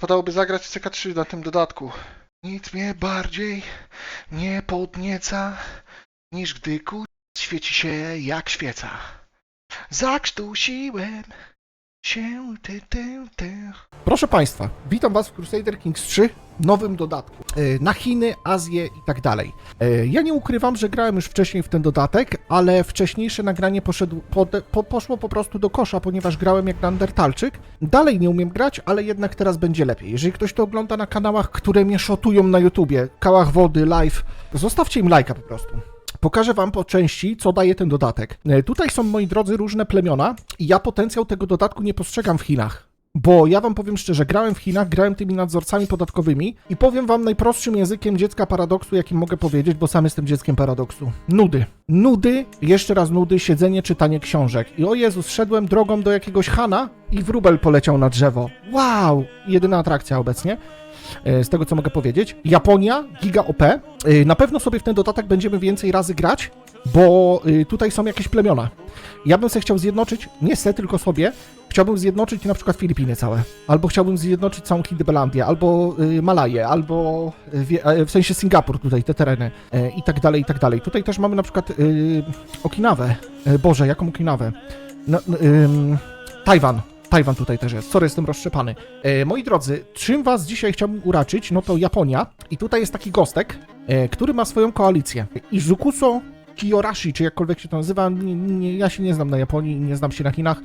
Podałoby zagrać CK3 na tym dodatku. Nic mnie bardziej nie podnieca, niż gdy kur... świeci się jak świeca. Zakrztusiłem Proszę Państwa, witam Was w Crusader Kings 3, nowym dodatku. e, Na Chiny, Azję i tak dalej. E, Ja nie ukrywam, że grałem już wcześniej w ten dodatek, ale wcześniejsze nagranie pode- po, poszło po prostu do kosza, ponieważ grałem jak Neandertalczyk. Dalej nie umiem grać, ale jednak teraz będzie lepiej. Jeżeli ktoś to ogląda na kanałach, które mnie szotują na YouTubie, Kałach Wody, Live, zostawcie im lajka po prostu. Pokażę Wam po części, co daje ten dodatek. E, Tutaj są, moi drodzy, różne plemiona i ja potencjał tego dodatku nie postrzegam w Chinach. Bo ja wam powiem szczerze, grałem w Chinach, grałem tymi nadzorcami podatkowymi i powiem wam najprostszym językiem dziecka paradoksu, jakim mogę powiedzieć, bo sam jestem dzieckiem paradoksu. Nudy. Nudy, jeszcze raz nudy, siedzenie, czytanie książek. I o Jezus, szedłem drogą do jakiegoś Hana i wróbel poleciał na drzewo. Wow! Jedyna atrakcja obecnie z tego co mogę powiedzieć. Japonia, giga OP. E, Na pewno sobie w ten dodatek będziemy więcej razy grać, bo y, tutaj są jakieś plemiona. Ja bym sobie chciał zjednoczyć, nie se, tylko sobie, chciałbym zjednoczyć na przykład Filipiny całe, albo chciałbym zjednoczyć całą Hindybelandię, albo y, Malaję, albo y, e, w sensie Singapur tutaj, te tereny e, i tak dalej, i tak dalej. Tutaj też mamy na przykład Okinawę. E, Boże, jaką Okinawę? No, no, Tajwan. Tajwan tutaj też jest. Sorry, jestem rozszczepany. E, moi drodzy, czym was dzisiaj chciałbym uraczyć, no to Japonia. I tutaj jest taki gostek, e, który ma swoją koalicję. Izukuso Kiyorashi, czy jakkolwiek się to nazywa. Nie, nie, ja się nie znam na Japonii, nie znam się na Chinach,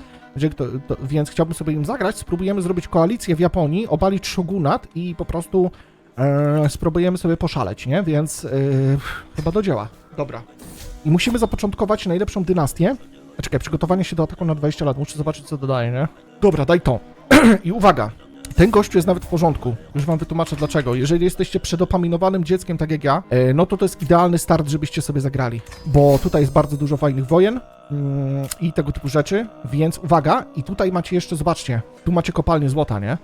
to, więc chciałbym sobie im zagrać. Spróbujemy zrobić koalicję w Japonii, obalić shogunat i po prostu e, spróbujemy sobie poszaleć, nie? Więc e, chyba do dzieła. Dobra. I musimy zapoczątkować najlepszą dynastię. Czekaj, przygotowanie się do ataku na 20 lat. Muszę zobaczyć, co dodaje, nie? Dobra, daj to. I uwaga, ten gościu jest nawet w porządku. Już wam wytłumaczę dlaczego. Jeżeli jesteście przedopaminowanym dzieckiem, tak jak ja, e, no to to jest idealny start, żebyście sobie zagrali. Bo tutaj jest bardzo dużo fajnych wojen mm, i tego typu rzeczy, więc uwaga. I tutaj macie jeszcze, zobaczcie, tu macie kopalnię złota, nie?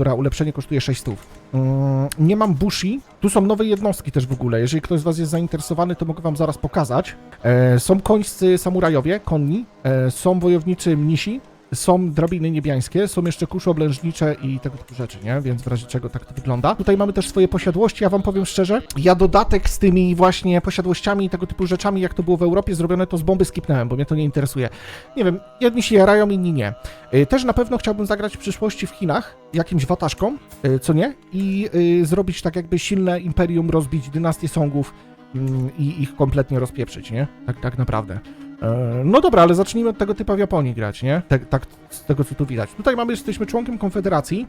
Która ulepszenie kosztuje 6 stów. Mm, nie mam bushi. Tu są nowe jednostki też w ogóle. Jeżeli ktoś z was jest zainteresowany, to mogę wam zaraz pokazać. E, są końscy samurajowie, konni, e, są wojowniczy mnisi, są drabiny niebiańskie, są jeszcze kusze oblężnicze i tego typu rzeczy, nie? Więc w razie czego tak to wygląda. Tutaj mamy też swoje posiadłości, ja wam powiem szczerze, ja dodatek z tymi właśnie posiadłościami i tego typu rzeczami, jak to było w Europie zrobione, to z bomby skipnąłem, bo mnie to nie interesuje. Nie wiem, jedni się jarają, inni nie. Y, Też na pewno chciałbym zagrać w przyszłości w Chinach, jakimś wataszką, y, co nie? I y, zrobić tak jakby silne imperium, rozbić dynastię Songów mm, i ich kompletnie rozpieprzyć, nie? Tak, tak naprawdę. E, No dobra, ale zacznijmy od tego typa w Japonii grać, nie? Tak, tak z tego co tu widać. Tutaj mamy, jesteśmy członkiem Konfederacji.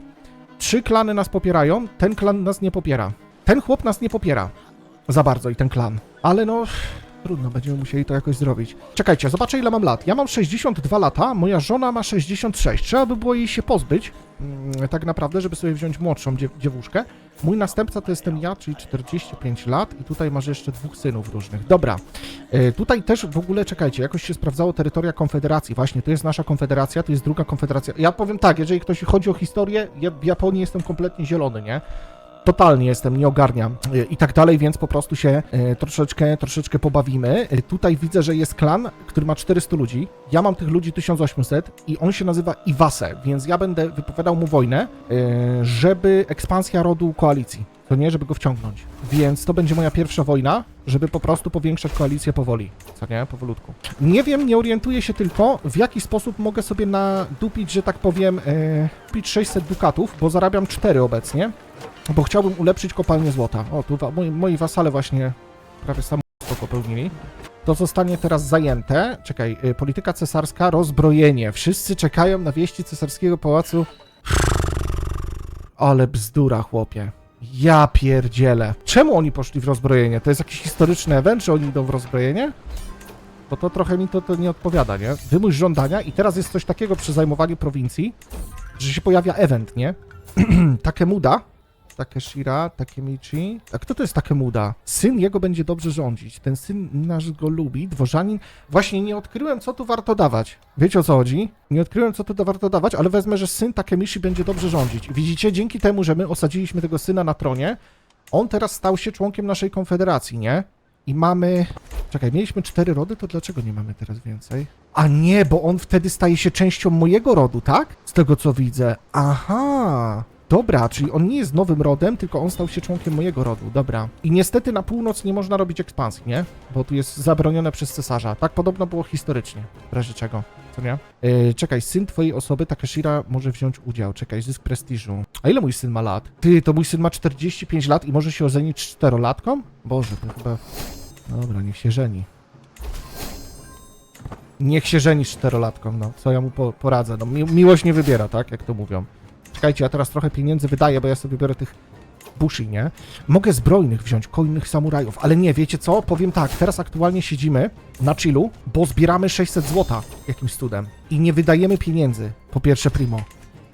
Trzy klany nas popierają, ten klan nas nie popiera. Ten chłop nas nie popiera za bardzo i ten klan. Ale no, trudno, będziemy musieli to jakoś zrobić. Czekajcie, zobaczę ile mam lat. Ja mam 62 lata, moja żona ma 66. Trzeba by było jej się pozbyć, mm, tak naprawdę, żeby sobie wziąć młodszą dziew dziewuszkę. Mój następca to jestem ja, czyli 45 lat i tutaj masz jeszcze dwóch synów różnych. Dobra, E, Tutaj też w ogóle, czekajcie, jakoś się sprawdzało terytoria Konfederacji. Właśnie, to jest nasza Konfederacja, to jest druga Konfederacja. Ja powiem tak, jeżeli ktoś chodzi o historię, ja w Japonii jestem kompletnie zielony, nie? Totalnie jestem, nie ogarniam e, i tak dalej, więc po prostu się e, troszeczkę, troszeczkę pobawimy. E, Tutaj widzę, że jest klan, który ma 400 ludzi. Ja mam tych ludzi 1800 i on się nazywa Iwase, więc ja będę wypowiadał mu wojnę, żeby ekspansja rodu koalicji, to nie, żeby go wciągnąć. Więc to będzie moja pierwsza wojna, żeby po prostu powiększać koalicję powoli, co nie, powolutku. Nie wiem, nie orientuję się tylko, w jaki sposób mogę sobie nadupić, że tak powiem, e, kupić 600 dukatów, bo zarabiam 4 obecnie, bo chciałbym ulepszyć kopalnię złota. O, tu moi, moi wasale właśnie prawie samobójstwo popełnili. To zostanie teraz zajęte. Czekaj, y, polityka cesarska, rozbrojenie. Wszyscy czekają na wieści cesarskiego pałacu. Ale bzdura, chłopie. Ja pierdzielę. Czemu oni poszli w rozbrojenie? To jest jakiś historyczny event, że oni idą w rozbrojenie? Bo to trochę mi to, to nie odpowiada, nie? Wymuś żądania i teraz jest coś takiego przy zajmowaniu prowincji, że się pojawia event, nie? Takemuda. Takeshira, Takemichi. A kto to jest Takemuda? Syn jego będzie dobrze rządzić. Ten syn nasz go lubi, dworzanin. Właśnie nie odkryłem, co tu warto dawać. Wiecie o co chodzi? Nie odkryłem, co tu warto dawać, ale wezmę, że syn Takemichi będzie dobrze rządzić. Widzicie, dzięki temu, że my osadziliśmy tego syna na tronie, on teraz stał się członkiem naszej konfederacji, nie? I mamy. Czekaj, mieliśmy cztery rody, to dlaczego nie mamy teraz więcej? A nie, bo on wtedy staje się częścią mojego rodu, tak? Z tego co widzę. Aha. Dobra, czyli on nie jest nowym rodem, tylko on stał się członkiem mojego rodu, dobra. I niestety na północ nie można robić ekspansji, nie? Bo tu jest zabronione przez cesarza. Tak podobno było historycznie, w razie czego, co nie? Yy, czekaj, syn twojej osoby, Takashira, może wziąć udział. Czekaj, zysk prestiżu. A ile mój syn ma lat? Ty, to mój syn ma 45 lat i może się ożenić czterolatką? Boże, to chyba... Dobra, niech się żeni. Niech się żeni czterolatką, no. Co ja mu po, poradzę? No, mi, miłość nie wybiera, tak? Jak to mówią. Czekajcie, ja teraz trochę pieniędzy wydaję, bo ja sobie biorę tych bushi, nie? Mogę zbrojnych wziąć, kojnych samurajów, ale nie, wiecie co? Powiem tak, teraz aktualnie siedzimy na chillu, bo zbieramy 600 złota jakimś cudem i nie wydajemy pieniędzy, po pierwsze primo,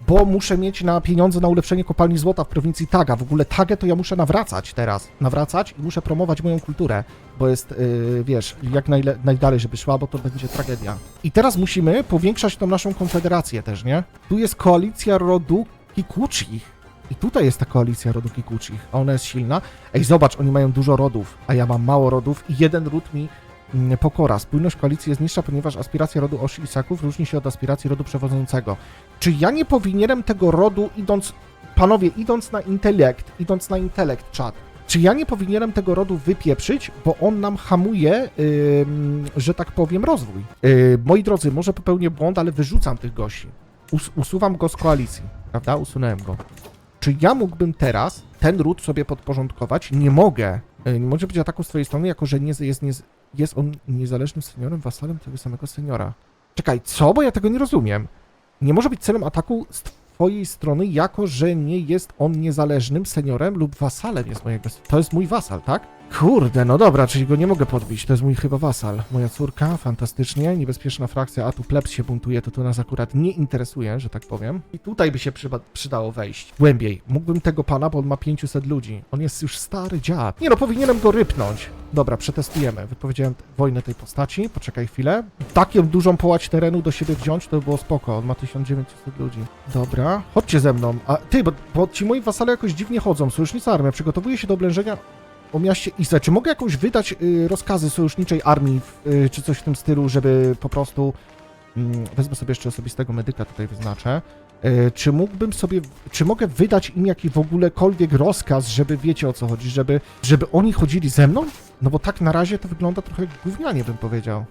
bo muszę mieć na pieniądze na ulepszenie kopalni złota w prowincji Taga. W ogóle Tagę to ja muszę nawracać teraz, nawracać i muszę promować moją kulturę, bo jest, yy, wiesz, jak najle- najdalej, żeby szła, bo to będzie tragedia. I teraz musimy powiększać tą naszą konfederację też, nie? Tu jest koalicja rodu Kikuchich. I tutaj jest ta koalicja rodu Kikuchich, ona jest silna. Ej, zobacz, oni mają dużo rodów, a ja mam mało rodów i jeden ród mi mm, pokora. Spójność koalicji jest niższa, ponieważ aspiracja rodu Oshilisaków różni się od aspiracji rodu przewodzącego. Czy ja nie powinienem tego rodu idąc, panowie, idąc na intelekt, idąc na intelekt, czat, czy ja nie powinienem tego rodu wypieprzyć, bo on nam hamuje, ym, że tak powiem, rozwój? Yy, moi drodzy, może popełnię błąd, ale wyrzucam tych gości. Us usuwam go z koalicji, prawda? Usunąłem go. Czy ja mógłbym teraz ten ród sobie podporządkować? Nie mogę. Yy, Nie może być ataku z twojej strony, jako że nie, jest, nie, jest on niezależnym seniorem, wasalem tego samego seniora. Czekaj, co? Bo ja tego nie rozumiem. Nie może być celem ataku z twojej strony, jako że nie jest on niezależnym seniorem lub wasalem jest mojego... To jest mój wasal, tak? Kurde, no dobra, czyli go nie mogę podbić, to jest mój chyba wasal. Moja córka, fantastycznie, niebezpieczna frakcja, a tu plebs się buntuje, to tu nas akurat nie interesuje, że tak powiem. I tutaj by się przydało wejść głębiej. Mógłbym tego pana, bo on ma 500 ludzi. On jest już stary dziad. Nie no, powinienem go rypnąć. Dobra, przetestujemy. Wypowiedziałem wojnę tej postaci, poczekaj chwilę. Taką dużą połać terenu do siebie wziąć, to by było spoko. On ma 1900 ludzi. Dobra, chodźcie ze mną. A ty, bo, bo ci moi wasale jakoś dziwnie chodzą. Sojusznica armia przygotowuje się do oblężenia o mieście Ise. Czy mogę jakoś wydać y, rozkazy sojuszniczej armii, y, czy coś w tym stylu, żeby po prostu... Mm, wezmę sobie jeszcze osobistego medyka, tutaj wyznaczę. Y, czy mógłbym sobie, czy mogę wydać im jakiś w ogólekolwiek rozkaz, żeby wiecie o co chodzi, żeby, żeby oni chodzili ze mną? No bo tak na razie to wygląda trochę gównianie, bym powiedział.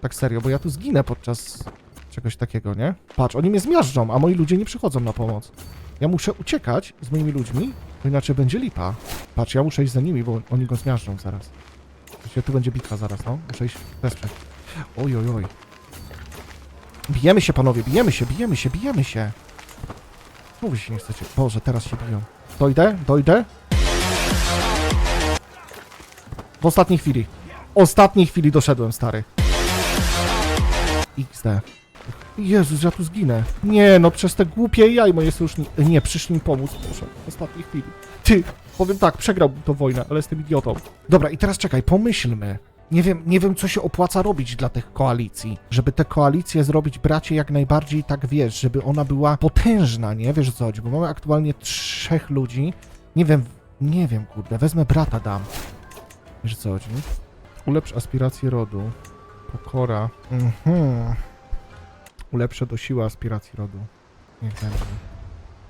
Tak serio, bo ja tu zginę podczas czegoś takiego, nie? Patrz, oni mnie zmiażdżą, a moi ludzie nie przychodzą na pomoc. Ja muszę uciekać z moimi ludźmi, bo inaczej będzie lipa. Patrz, ja muszę iść za nimi, bo oni go zmiażdżą zaraz. Właściwie tu będzie bitwa zaraz, no. Muszę iść wesprzeć. Oj, oj, oj. Bijemy się, panowie, bijemy się, bijemy się, bijemy się. Mówi się nie chcecie. Boże, teraz się biją. Dojdę, dojdę. W ostatniej chwili. Ostatniej chwili doszedłem, stary. XD. Jezus, ja tu zginę. Nie, no przez te głupie jaj moje sojuszniki. Nie, przyszli mi pomóc, proszę, ostatniej chwili. Ty, powiem tak, przegrałbym tą wojnę, ale jestem idiotą. Dobra, i teraz czekaj, pomyślmy. Nie wiem, nie wiem, co się opłaca robić dla tych koalicji. Żeby te koalicje zrobić, bracie, jak najbardziej tak wiesz, żeby ona była potężna, nie? Wiesz co chodzi, bo mamy aktualnie trzech ludzi. Nie wiem, nie wiem, kurde, wezmę brata, dam. Wiesz co chodzi? Ulepsz aspirację rodu. Pokora. Mhm. Ulepszę do siły aspiracji rodu. Niech będzie.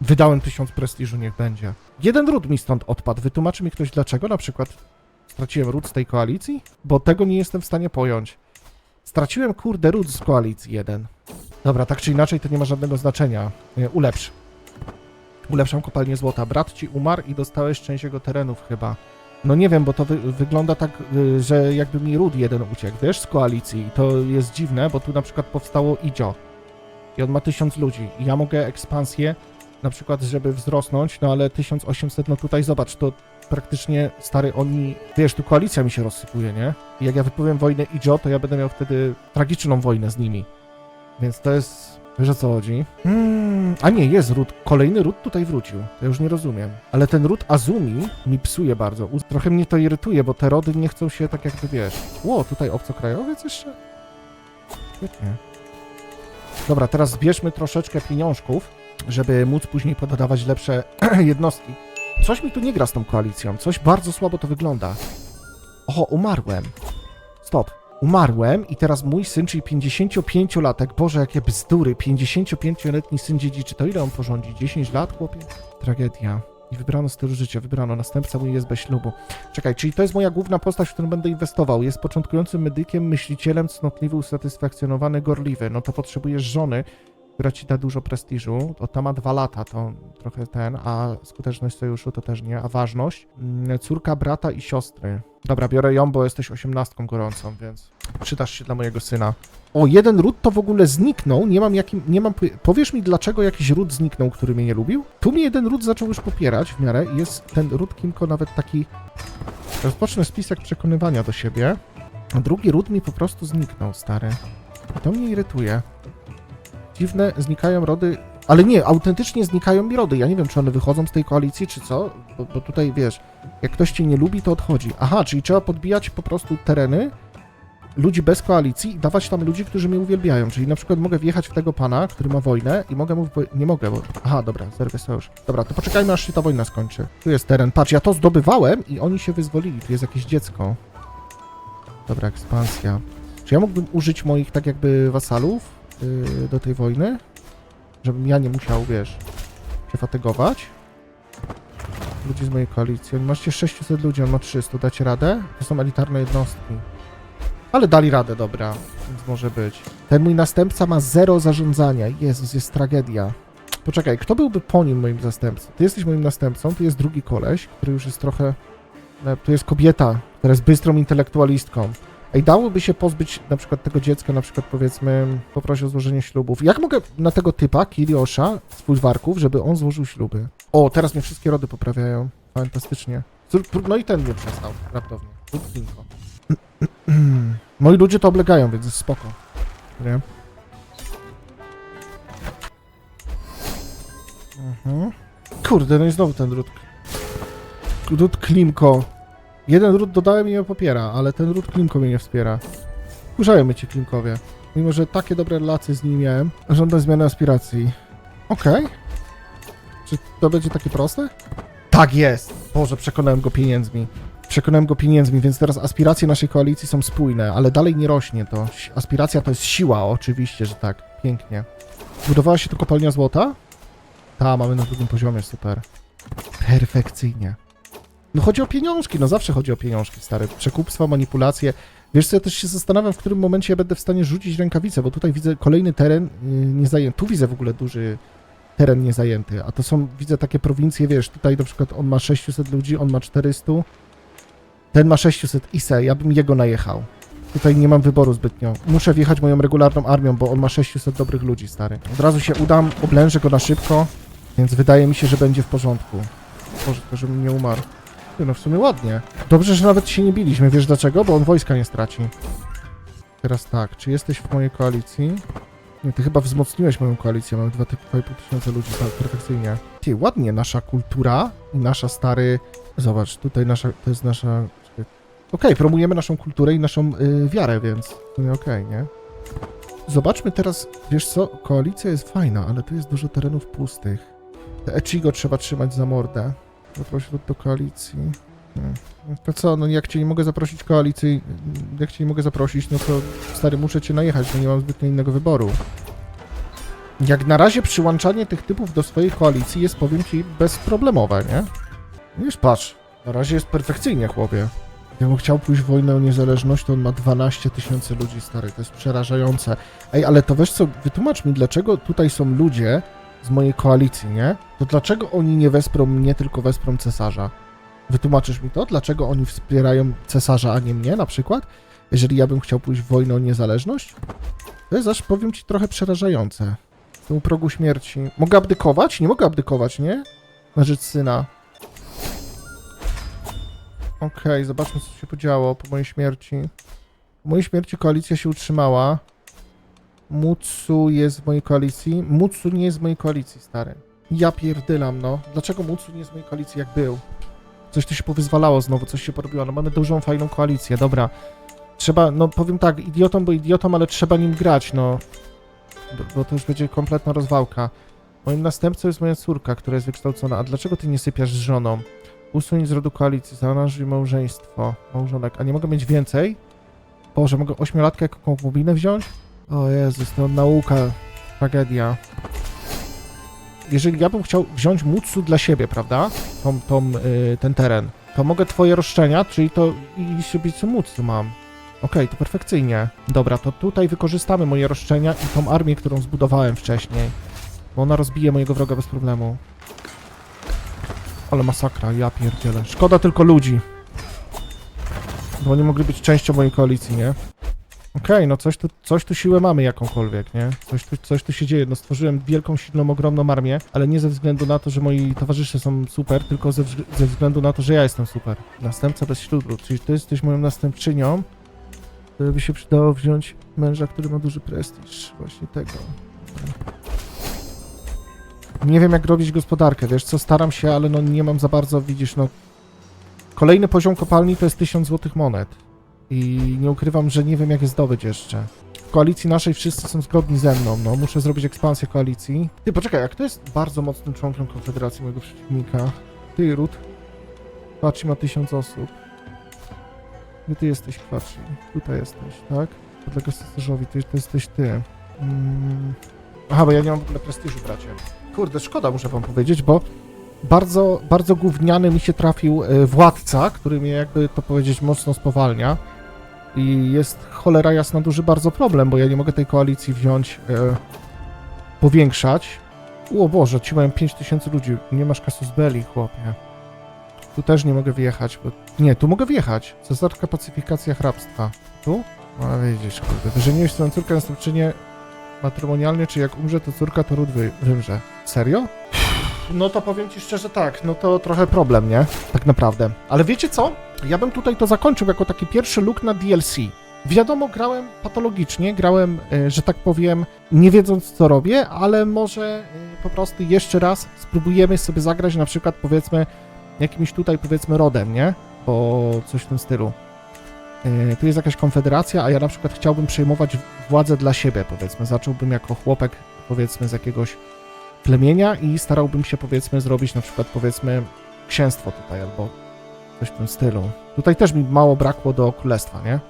Wydałem tysiąc prestiżu, niech będzie. Jeden ród mi stąd odpadł. Wytłumaczy mi ktoś dlaczego na przykład straciłem ród z tej koalicji? Bo tego nie jestem w stanie pojąć. Straciłem kurde ród z koalicji jeden. Dobra, tak czy inaczej to nie ma żadnego znaczenia. Nie, Ulepsz. Ulepszam kopalnię złota. Brat ci umarł i dostałeś część jego terenów chyba. No nie wiem, bo to wy wygląda tak, y, że jakby mi ród jeden uciekł, wiesz, z koalicji. I to jest dziwne, bo tu na przykład powstało Idzio. I on ma tysiąc ludzi. I ja mogę ekspansję, na przykład, żeby wzrosnąć, no ale 1800, no tutaj zobacz, to praktycznie, stary, oni, wiesz, tu koalicja mi się rozsypuje, nie? I jak ja wypowiem wojnę Idzio, to ja będę miał wtedy tragiczną wojnę z nimi. Więc to jest, wiesz o co chodzi? Hmm, a nie, jest ród, kolejny ród tutaj wrócił, to ja już nie rozumiem. Ale ten ród Azumi mi psuje bardzo, trochę mnie to irytuje, bo te rody nie chcą się tak jakby, wiesz... Ło, tutaj obcokrajowiec jeszcze? Świetnie. Dobra, teraz zbierzmy troszeczkę pieniążków, żeby móc później podawać lepsze jednostki. Coś mi tu nie gra z tą koalicją, coś bardzo słabo to wygląda. Oho, umarłem. Stop. umarłem i teraz mój syn, czyli 55-latek, Boże, jakie bzdury, 55-letni syn dziedziczy, to ile on porządzi? 10 lat, chłopie? Tragedia. I wybrano styl życia, wybrano. Następca mój jest bez ślubu. Czekaj, czyli to jest moja główna postać, w którą będę inwestował. Jest początkującym medykiem, myślicielem, cnotliwy, usatysfakcjonowany, gorliwy. No to potrzebujesz żony, która ci da dużo prestiżu. To ta ma dwa lata, to trochę ten, a skuteczność sojuszu to też nie, a ważność. Mm, Córka, brata i siostry. Dobra, biorę ją, bo jesteś osiemnastką gorącą, więc przydasz się dla mojego syna. O, jeden ród to w ogóle zniknął, nie mam jakim, nie mam, powiesz mi dlaczego jakiś ród zniknął, który mnie nie lubił? Tu mnie jeden ród zaczął już popierać w miarę i jest ten ród Kimko nawet taki, rozpocznę spisek przekonywania do siebie, drugi ród mi po prostu zniknął, stary. To mnie irytuje. Dziwne, znikają rody, ale nie, autentycznie znikają mi rody, ja nie wiem, czy one wychodzą z tej koalicji, czy co, bo, bo tutaj, wiesz, jak ktoś cię nie lubi, to odchodzi. Aha, czyli trzeba podbijać po prostu tereny ludzi bez koalicji i dawać tam ludzi, którzy mnie uwielbiają. Czyli na przykład mogę wjechać w tego pana, który ma wojnę i mogę mu... Nie mogę, bo... Aha, dobra, zerwę sojusz. Dobra, to poczekajmy, aż się ta wojna skończy. Tu jest teren. Patrz, ja to zdobywałem i oni się wyzwolili. Tu jest jakieś dziecko. Dobra, ekspansja. Czy ja mógłbym użyć moich, tak jakby, wasalów yy, do tej wojny? Żebym ja nie musiał, wiesz, się fatygować? Ludzi z mojej koalicji. Oni macie 600 ludzi, on ma 300. Dacie radę? To są elitarne jednostki. Ale dali radę, dobra, więc może być. Ten mój następca ma zero zarządzania. Jezus, jest tragedia. Poczekaj, kto byłby po nim moim zastępcą? Ty jesteś moim następcą, tu jest drugi koleś, który już jest trochę... e, Tu jest kobieta, która jest bystrą intelektualistką. Ej, dałoby się pozbyć na przykład tego dziecka, na przykład powiedzmy, poprosić o złożenie ślubów. Jak mogę na tego typa, Kiliosza, z Pulwarków, żeby on złożył śluby? O, teraz mnie wszystkie rody poprawiają. Fantastycznie. No i ten mnie przestał, raptownie. Pinko. Moi ludzie to oblegają, więc jest spoko. Nie? Mhm. Kurde, no i znowu ten ród. Ród Klimko. Jeden ród dodałem i mnie popiera, ale ten ród Klimko mnie nie wspiera. Kurzają mnie ci Klimkowie. Mimo, że takie dobre relacje z nimi miałem. Żądam zmiany aspiracji. Okej. Czy to będzie takie proste? Tak jest! Boże, przekonałem go pieniędzmi. Przekonałem go pieniędzmi, więc teraz aspiracje naszej koalicji są spójne, ale dalej nie rośnie to. Aspiracja to jest siła, oczywiście, że tak. Pięknie. Budowała się tu kopalnia złota? Ta, mamy na drugim poziomie, super. Perfekcyjnie. No chodzi o pieniążki, no zawsze chodzi o pieniążki, stary. Przekupstwo, manipulacje. Wiesz co, ja też się zastanawiam, w którym momencie ja będę w stanie rzucić rękawicę, bo tutaj widzę kolejny teren yy, niezajęty. Tu widzę w ogóle duży teren niezajęty, a to są, widzę takie prowincje, wiesz, tutaj na przykład on ma 600 ludzi, on ma 400, ten ma 600 ISE, ja bym jego najechał. Tutaj nie mam wyboru zbytnio. Muszę wjechać moją regularną armią, bo on ma 600 dobrych ludzi, stary. Od razu się udam, oblężę go na szybko, więc wydaje mi się, że będzie w porządku. Boże, tylko żebym nie umarł. No w sumie ładnie. Dobrze, że nawet się nie biliśmy, wiesz dlaczego? Bo on wojska nie straci. Teraz tak, czy jesteś w mojej koalicji? Nie, ty chyba wzmocniłeś moją koalicję, mamy 2,5 tysiąca ludzi, tak, perfekcyjnie. Ty, ładnie, nasza kultura i nasza stary... Zobacz, tutaj nasza, to jest nasza... Okej, promujemy naszą kulturę i naszą y, wiarę, więc okej, nie? Zobaczmy teraz, wiesz co, koalicja jest fajna, ale tu jest dużo terenów pustych. Te Echigo trzeba trzymać za mordę. Zaproś lud do koalicji. Hmm. To co, no jak cię nie mogę zaprosić koalicji, jak cię nie mogę zaprosić, no to stary, muszę cię najechać, bo nie mam zbytnio innego wyboru. Jak na razie przyłączanie tych typów do swojej koalicji jest, powiem ci, bezproblemowe, nie? Wiesz, patrz, na razie jest perfekcyjnie, chłopie. Jakbym chciał pójść w wojnę o niezależność, to on ma 12 tysięcy ludzi, stary, to jest przerażające. Ej, ale to weź co, wytłumacz mi, dlaczego tutaj są ludzie z mojej koalicji, nie? To dlaczego oni nie wesprą mnie, tylko wesprą cesarza? Wytłumaczysz mi to? Dlaczego oni wspierają cesarza, a nie mnie, na przykład? Jeżeli ja bym chciał pójść w wojnę o niezależność? To jest aż, powiem ci, trochę przerażające. Jestem u progu śmierci. Mogę abdykować? Nie mogę abdykować, nie? Na rzecz syna. Okej, zobaczmy, co się podziało po mojej śmierci. Po mojej śmierci koalicja się utrzymała. Mutsu jest w mojej koalicji. Mutsu nie jest w mojej koalicji, stary. Ja pierdylam, no. Dlaczego Mutsu nie jest w mojej koalicji, jak był? Coś tu się powyzwalało znowu, coś się porobiło. No mamy dużą, fajną koalicję, dobra. Trzeba, no powiem tak, idiotą, bo idiotą, ale trzeba nim grać, no. Bo, bo to już będzie kompletna rozwałka. Moim następcą jest moja córka, która jest wykształcona. A dlaczego ty nie sypiasz z żoną? Usuń z rodu koalicji, zaaranżuj małżeństwo, małżonek. A nie mogę mieć więcej? Boże, mogę ośmiolatkę jako konkubinę wziąć? O Jezus, to nauka, tragedia. Jeżeli ja bym chciał wziąć Mutsu dla siebie, prawda? Tą, tą, y, ten teren, to mogę twoje roszczenia, czyli to i sobie co Mutsu mam. Okej, to perfekcyjnie. Dobra, to tutaj wykorzystamy moje roszczenia i tą armię, którą zbudowałem wcześniej. Bo ona rozbije mojego wroga bez problemu. Ale masakra, ja pierdzielę. Szkoda tylko ludzi. Bo oni mogli być częścią mojej koalicji, nie? Okej, no coś tu, coś tu siłę mamy jakąkolwiek, nie? Coś tu, coś tu się dzieje. No stworzyłem wielką, silną, ogromną armię, ale nie ze względu na to, że moi towarzysze są super, tylko ze, ze względu na to, że ja jestem super. Następca bez ślubu, czyli ty jesteś moją następczynią, to by się przydało wziąć męża, który ma duży prestiż. Właśnie tego. Nie wiem, jak robić gospodarkę, wiesz co, staram się, ale no nie mam za bardzo, widzisz, no... Kolejny poziom kopalni to jest 1000 złotych monet. I nie ukrywam, że nie wiem, jak zdobyć jeszcze. W koalicji naszej wszyscy są zgodni ze mną, no. Muszę zrobić ekspansję koalicji. Ty, poczekaj, jak to jest bardzo mocnym członkiem Konfederacji mojego przeciwnika? Ty, Rut. Kwachi ma 1000 osób. Gdzie ty jesteś, Kwachi? Tutaj jesteś, tak? Podlegasz cesarzowi, ty, to jesteś ty. Mm. Aha, bo ja nie mam w ogóle prestiżu, bracie. Kurde, szkoda, muszę wam powiedzieć, bo bardzo, bardzo gówniany mi się trafił e, władca, który mnie jakby to powiedzieć mocno spowalnia. I jest cholera jasna duży bardzo problem, bo ja nie mogę tej koalicji wziąć, e, powiększać. O Boże, ci mają 5000 ludzi, nie masz kasus belli, chłopie. Tu też nie mogę wjechać, bo... Nie, tu mogę wjechać. Cesarka pacyfikacja hrabstwa. Tu? No widzisz, kurde, wyżeniłeś swoją córkę następczynię matrymonialnie, czy jak umrze, to córka to ród wy, wymrze. Serio? No to powiem ci szczerze tak, no to trochę problem, nie? Tak naprawdę. Ale wiecie co? Ja bym tutaj to zakończył jako taki pierwszy look na DLC. Wiadomo, grałem patologicznie, grałem, e, że tak powiem, nie wiedząc co robię, ale może e, po prostu jeszcze raz spróbujemy sobie zagrać na przykład powiedzmy jakimś tutaj powiedzmy rodem, nie? Bo coś w tym stylu. E, Tu jest jakaś konfederacja, a ja na przykład chciałbym przejmować władzę dla siebie, powiedzmy. Zacząłbym jako chłopek, powiedzmy, z jakiegoś plemienia i starałbym się, powiedzmy, zrobić na przykład, powiedzmy, księstwo tutaj albo coś w tym stylu. Tutaj też mi mało brakło do królestwa, nie?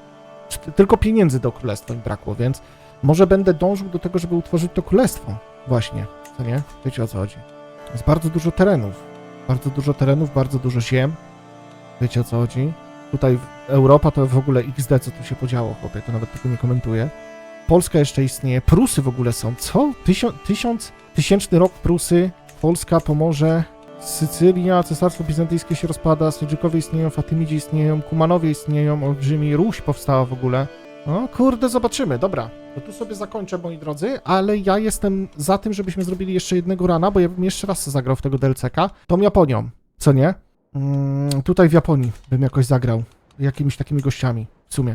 Tylko pieniędzy do królestwa mi brakło, więc może będę dążył do tego, żeby utworzyć to królestwo. Właśnie, co nie? Wiecie o co chodzi. Jest bardzo dużo terenów. Bardzo dużo terenów, bardzo dużo ziem. Wiecie o co chodzi? Tutaj Europa to w ogóle XD, co tu się podziało, chłopie, to nawet tego nie komentuję. Polska jeszcze istnieje, Prusy w ogóle są. Co? Tysiąc, tysiąc, tysięczny rok Prusy, Polska, Pomorze, Sycylia, Cesarstwo Bizantyjskie się rozpada, Seldżukowie istnieją, Fatymidzi istnieją, Kumanowie istnieją, olbrzymi Ruś powstała w ogóle. No kurde, zobaczymy, dobra. To tu sobie zakończę, moi drodzy, ale ja jestem za tym, żebyśmy zrobili jeszcze jednego rana, bo ja bym jeszcze raz zagrał w tego DLC-ka. Tą Japonią, co nie? Mm, tutaj w Japonii bym jakoś zagrał. Jakimiś takimi gościami, w sumie.